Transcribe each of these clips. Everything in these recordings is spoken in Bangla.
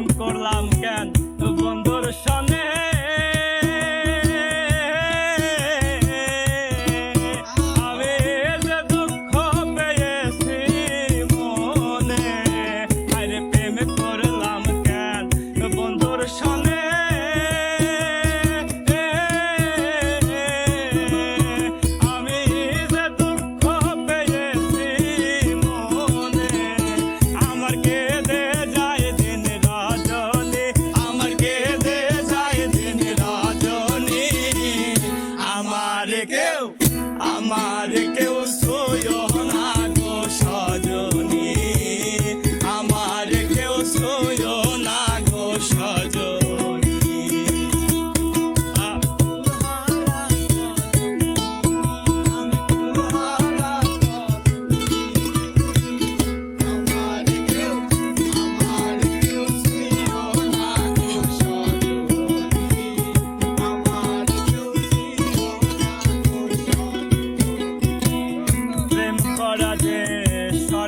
Supreme Court Lama. আমার কেউ আমার কেউ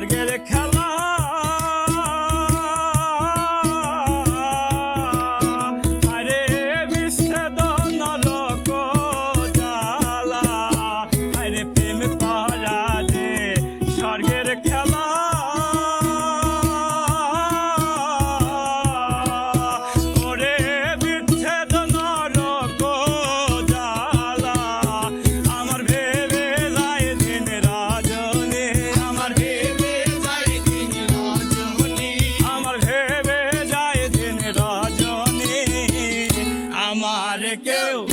স্বর্গের খেলা। আরে বিচ্ছেদ নরক জালা আরে প্রেম পা que eu